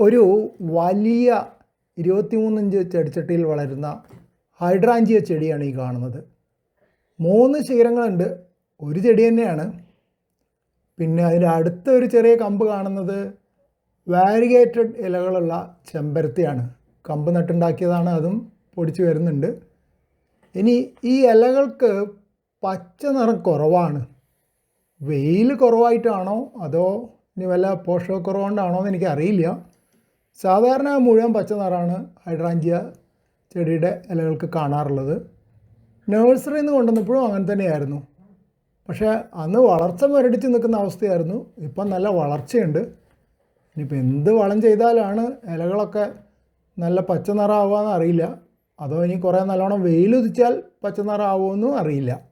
ഒരു വലിയ ഇരുപത്തിമൂന്നിഞ്ച് ചെടിച്ചട്ടിയിൽ വളരുന്ന ഹൈഡ്രാഞ്ചിയ ചെടിയാണ് ഈ കാണുന്നത്. മൂന്ന് ശിഖരങ്ങളുണ്ട് ഒരു ചെടി തന്നെയാണ്. പിന്നെ അതിന്റെ അടുത്ത ഒരു ചെറിയ കമ്പ് കാണുന്നത് വാരിഗേറ്റഡ് ഇലകളുള്ള ചെമ്പരത്തിയാണ്. കമ്പ് നട്ടുണ്ടാക്കിയതാണ് അതും പൊടിച്ച് വരുന്നുണ്ട്. ഇനി ഈ ഇലകൾക്ക് പച്ച നിറം കുറവാണ്. വെയിൽ കുറവായിട്ടാണോ അതോ ഇനി വല്ല പോഷകക്കുറവുകൊണ്ടാണോ എന്ന് എനിക്കറിയില്ല. സാധാരണ മുഴുവൻ പച്ച നിറമാണ് ഹൈഡ്രാഞ്ചിയ ചെടിയുടെ ഇലകൾക്ക് കാണാറുള്ളത്. നഴ്സറിയിൽ നിന്ന് കൊണ്ടുവന്നപ്പോഴും അങ്ങനെ തന്നെയായിരുന്നു. പക്ഷേ അന്ന് വളർച്ച മുരടിച്ച് നിൽക്കുന്ന അവസ്ഥയായിരുന്നു. ഇപ്പം നല്ല വളർച്ചയുണ്ട്. ഇനിയിപ്പോൾ എന്ത് വളം ചെയ്താലാണ് ഇലകളൊക്കെ നല്ല പച്ച നിറമാവുകയെന്ന് എന്നറിയില്ല. അതോ ഇനി കുറേ നല്ലോണം വെയിലുദിച്ചാൽ പച്ച നിറമാവുമെന്നും അറിയില്ല.